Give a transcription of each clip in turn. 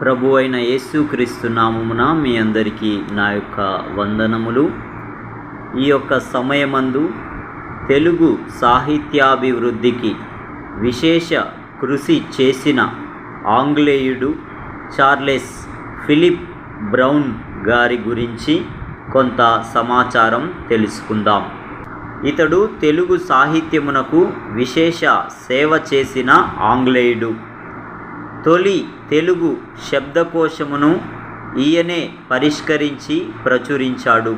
ప్రభు అయిన యేసుక్రీస్తు నామమున మీ అందరికీ నా యొక్క వందనములు. ఈ యొక్క సమయమందు తెలుగు సాహిత్యాభివృద్ధికి విశేష కృషి చేసిన ఆంగ్లేయుడు చార్లెస్ ఫిలిప్ బ్రౌన్ గారి గురించి కొంత సమాచారం తెలుసుకుందాం. ఇతడు తెలుగు సాహిత్యమునకు విశేష సేవ చేసిన ఆంగ్లేయుడు. తొలి తెలుగు శబ్దకోశమును ఈయనే పరిష్కరించి ప్రచురించాడు.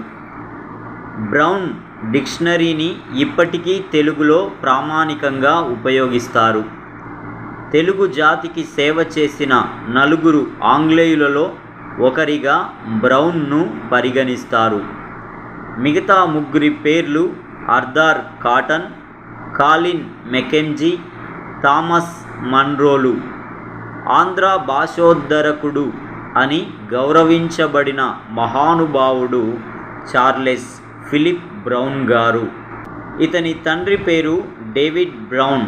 బ్రౌన్ డిక్షనరీని ఇప్పటికీ తెలుగులో ప్రామాణికంగా ఉపయోగిస్తారు. తెలుగు జాతికి సేవ చేసిన నలుగురు ఆంగ్లేయులలో ఒకరిగా బ్రౌన్ను పరిగణిస్తారు. మిగతా ముగ్గురి పేర్లు Arthur Cotton Colin Mackenzie Thomas మన్రోలు. Andhra భాషోద్ధరకుడు అని గౌరవించబడిన మహానుభావుడు చార్లెస్ ఫిలిప్ బ్రౌన్ గారు. ఇతని తండ్రి పేరు డేవిడ్ బ్రౌన్.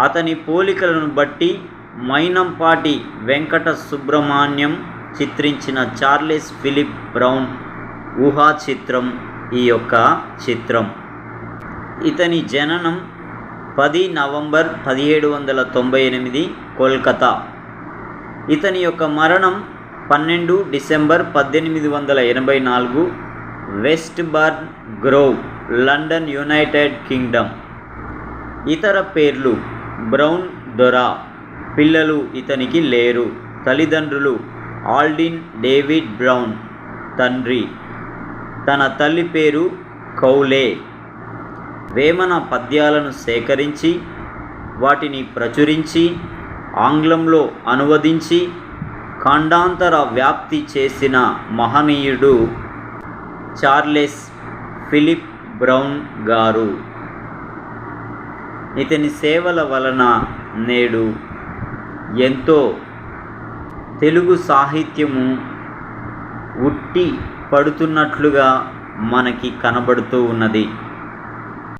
అతని పోలికలను బట్టి మైనంపాటి వెంకట సుబ్రహ్మణ్యం చిత్రించిన చార్లెస్ ఫిలిప్ బ్రౌన్ ఊహా చిత్రం ఈ యొక్క చిత్రం. ఇతని జననం పది నవంబర్ పదిహేడు వందల తొంభై ఎనిమిది కోల్కతా. ఇతని యొక్క మరణం పన్నెండు డిసెంబర్ పద్దెనిమిది వందల ఎనభై నాలుగు Westbourne Grove London United Kingdom. ఇతర పేర్లు బ్రౌన్ దొరా పిల్లలు ఇతనికి లేరు. తల్లిదండ్రులు ఆల్డిన్ డేవిడ్ బ్రౌన్ తండ్రి. తన తల్లి పేరు కౌలే. వేమన పద్యాలను సేకరించి వాటిని ప్రచురించి ఆంగ్లంలో అనువదించి ఖండాంతర వ్యాప్తి చేసిన మహనీయుడు చార్లెస్ ఫిలిప్ బ్రౌన్ గారు. ఇతని సేవల వలన నేడు ఎంతో తెలుగు సాహిత్యము ఉట్టి పడుతున్నట్లుగా మనకి కనబడుతూ ఉన్నది.